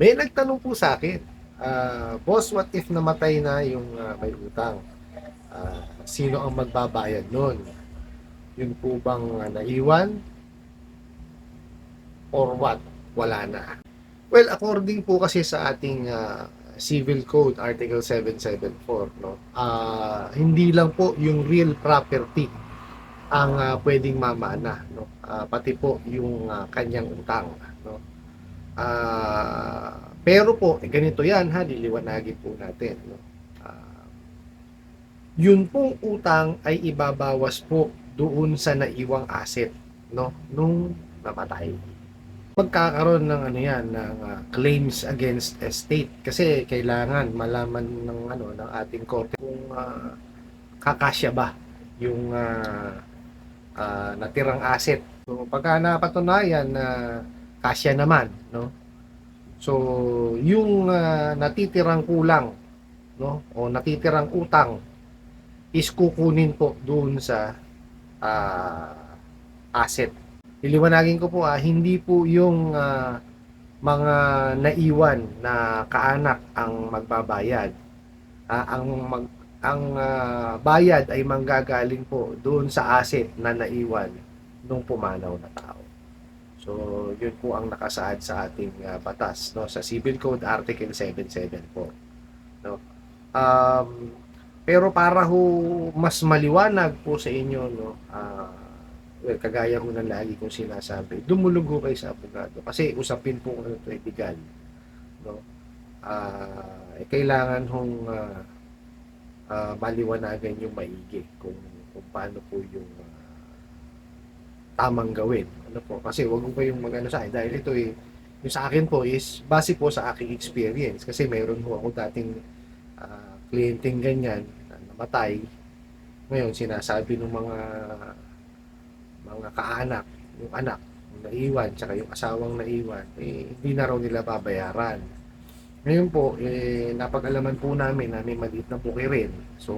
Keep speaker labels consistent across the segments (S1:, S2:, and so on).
S1: May nagtanong po sa akin, ah, boss, what if namatay na yung ah, may utang? Ah, sino ang magbabayad nun? Yun po bang ah, naiwan? Or what? Wala na. Well, according po kasi sa ating ah, Civil Code Article 774, no. Ah, hindi lang po yung real property ang ah, pwedeng mamana, no. Ah, pati po yung ah, kanyang utang, no. Ah, pero po, eh, ganito 'yan ha, liliwanagin po natin, no. Ah, yun pong utang ay ibabawas po doon sa naiwang asset, no, nung namatay magkakaroon ng ano yan ng ah, claims against estate kasi kailangan malaman ng ano ng ating korte kung ah, kakasya ba yung ah, ah, natirang asset. So pagka napatunayan na kasya naman, no? So yung ah, natitirang kulang, no? O natitirang utang is kukunin po doon sa ah, asset Liliwanagin ko po ah, hindi po yung ah, mga naiwan na kaanak ang magbabayad. Ah, ang mag, ang ah, bayad ay manggagaling po doon sa asset na naiwan nung pumanaw na tao. So, yun po ang nakasaad sa ating ah, batas no sa Civil Code Article 77 po. No. Um, pero para ho mas maliwanag po sa inyo no, ah, well, kagaya ko ng lagi kong sinasabi, dumulog ko kayo sa abogado. Kasi usapin po ito legal. No? Ah, eh, kailangan hong ah, ah, maliwanagan yung maigi kung, kung paano po yung ah, tamang gawin. Ano po? Kasi wag mo pa yung mag-ano sa akin. Dahil ito eh, yung sa akin po is base po sa aking experience. Kasi mayroon po ako dating uh, kliyenteng ganyan na namatay. Ngayon, sinasabi ng mga mga kaanak, yung anak, yung naiwan, tsaka yung asawang naiwan, eh, hindi na raw nila babayaran. Ngayon po, eh, napag-alaman po namin na may maliit na bukirin. So,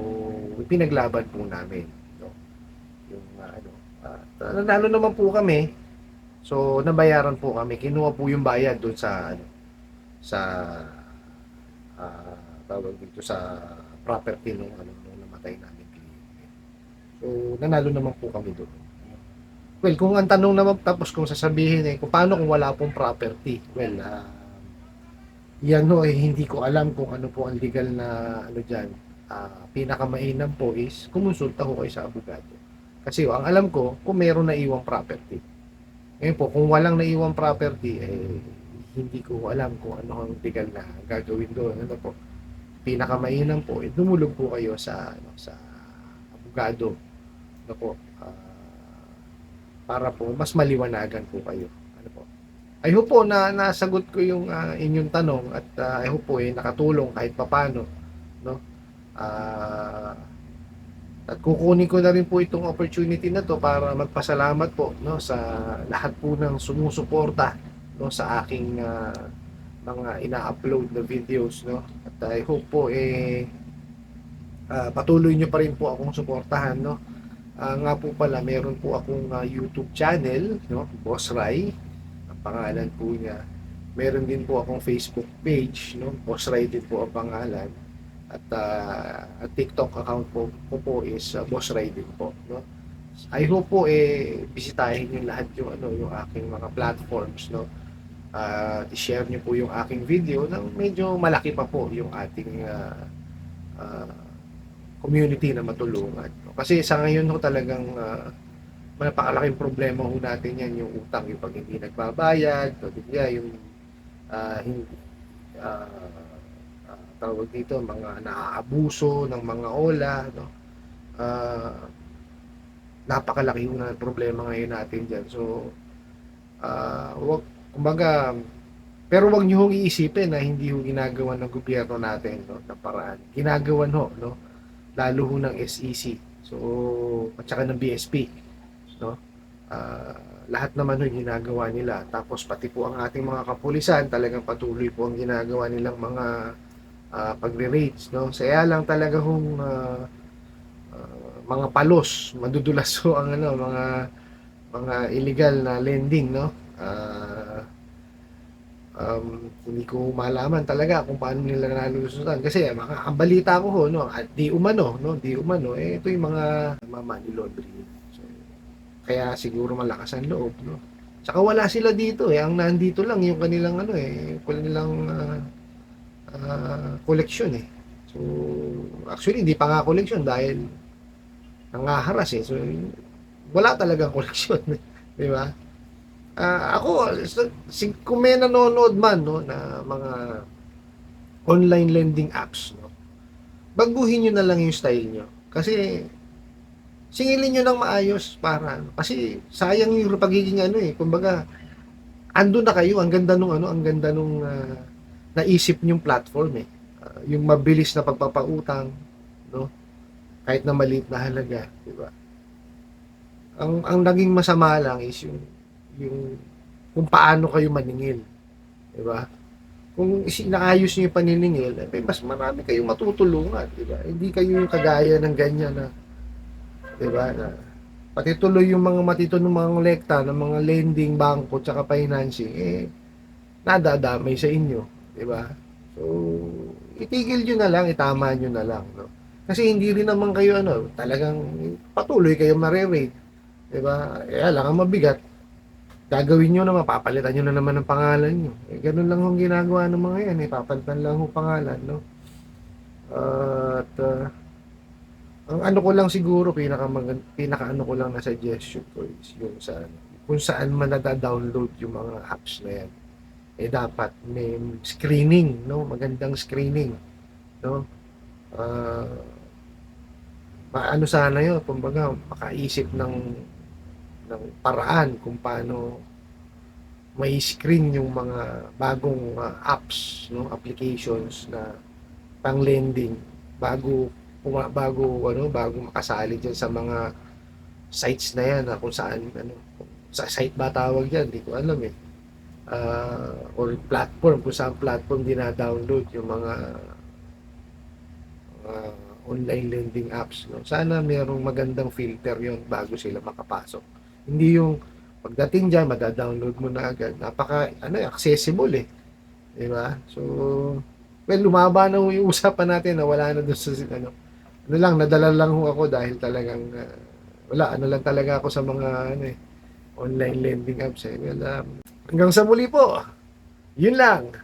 S1: pinaglaban po namin. No? Yung, ah, ano, uh, nanalo naman po kami. So, nabayaran po kami. Kinuha po yung bayad doon sa, ano, sa, ah, tawag dito sa property nung, ano, nung namatay namin. So, nanalo naman po kami doon. Well, kung ang tanong naman tapos kung sasabihin eh, kung paano kung wala pong property? Well, ah, yan ho, eh, hindi ko alam kung ano po ang legal na ano dyan. Ah, pinakamainam po is kumonsulta ko kayo sa abogado. Kasi oh, ang alam ko, kung meron na iwang property. Ngayon po, kung walang naiwang property, eh, hindi ko alam kung ano ang legal na gagawin doon. Ano po? Pinakamainam po, eh, dumulog po kayo sa, ano, sa abogado. Ano po? Ah, para po mas maliwanagan po kayo. Ano po? I hope po na nasagot ko yung ah, inyong tanong at ah, I hope po eh nakatulong kahit papano, no? Ah, at kukunin ko na rin po itong opportunity na to para magpasalamat po no sa lahat po ng sumusuporta no sa aking ah, mga ina-upload na videos no. At I hope po eh ah, patuloy nyo pa rin po akong suportahan no. Ah, nga po pala, meron po akong ah, YouTube channel, no? Boss Rai. Ang pangalan po niya. Meron din po akong Facebook page, no? Boss Rai din po ang pangalan. At ah, at TikTok account po, po, po is ah, Boss Rai din po, no? I hope po eh bisitahin niyo lahat yung ano yung aking mga platforms, no? Ah, i-share niyo po yung aking video nang medyo malaki pa po yung ating ah, ah, community na matulungan. no? Kasi sa ngayon ho talagang uh, napakalaking problema ho natin yan yung utang, yung pag hindi nagbabayad, o yung uh, hindi, uh, uh, tawag dito, mga naaabuso ng mga ola, no? Uh, napakalaki na problema ngayon natin dyan. So, uh, wag, kumbaga, pero wag niyo hong iisipin na hindi ho ginagawa ng gobyerno natin no, na paraan. Ginagawan ho, no? lalo ho ng SEC. So, at saka ng BSP, no? Ah, lahat naman ho ginagawa nila. Tapos pati po ang ating mga kapulisan, talagang patuloy po ang ginagawa nilang mga ah, pagre-raids, no? Kaya lang talaga hong ah, ah, mga palos, madudulas ho ang ano, mga mga illegal na lending, no? Ah, Um, hindi ko malaman talaga kung paano nila nalulusutan. Kasi mga ang balita ko ho, no, at di umano, no, di umano, eh, ito yung mga money laundering. So, kaya siguro malakas ang loob, no. Tsaka wala sila dito eh. Ang nandito lang yung kanilang ano eh, kanilang ah, ah, koleksyon eh. So, actually, hindi pa nga koleksyon dahil nangaharas eh. So, wala talagang koleksyon. Di ba? Ah, ako, si, kung may nanonood man no, na mga online lending apps, no, baguhin nyo na lang yung style nyo. Kasi, singilin nyo ng maayos para, ano, kasi sayang yung pagiging ano eh, kumbaga, ando na kayo, ang ganda nung ano, ang ganda nung ah, naisip nyong platform eh. Ah, yung mabilis na pagpapautang, no? Kahit na maliit na halaga, di ba? Ang ang naging masama lang is yung yung kung paano kayo maningil. Di ba? Kung inaayos niyo yung paniningil, eh, mas marami kayong matutulungan, di ba? Hindi kayo yung kagaya ng ganyan na, di ba, na pati tuloy yung mga matitunong mga kolekta ng mga lending, bangko, tsaka financing, eh, nadadamay sa inyo, di ba? So, itigil nyo na lang, itama nyo na lang, no? Kasi hindi rin naman kayo, ano, talagang patuloy kayong nare-rate, di ba? Eh, lang ang mabigat, gagawin nyo na mapapalitan nyo na naman ang pangalan nyo. Eh, ganun lang ang ginagawa ng mga yan. Eh, papalitan lang ang pangalan, no? At, uh, ang ano ko lang siguro, pinaka, pinaka ano ko lang na suggestion ko is yung sa, kung saan man nada-download yung mga apps na yan. Eh, dapat may screening, no? Magandang screening, no? Ah, maano sana yun, kumbaga, makaisip ng ng paraan kung paano may screen yung mga bagong uh, apps, no, applications na pang lending bago bago ano, bago makasali diyan sa mga sites na yan na kung saan ano, sa site ba tawag diyan, hindi ko alam eh. Ah, or platform kung saan platform dina-download yung mga mga online lending apps no. Sana merong magandang filter yon bago sila makapasok. Hindi yung pagdating diyan mada-download mo na agad. Napaka ano accessible eh. 'Di ba? So well lumaba na yung usapan natin na wala na doon sa ano. Ano lang nadala lang ho ako dahil talagang ah, wala ano lang talaga ako sa mga ano eh online lending apps eh. Well, um, hanggang sa muli po. Yun lang.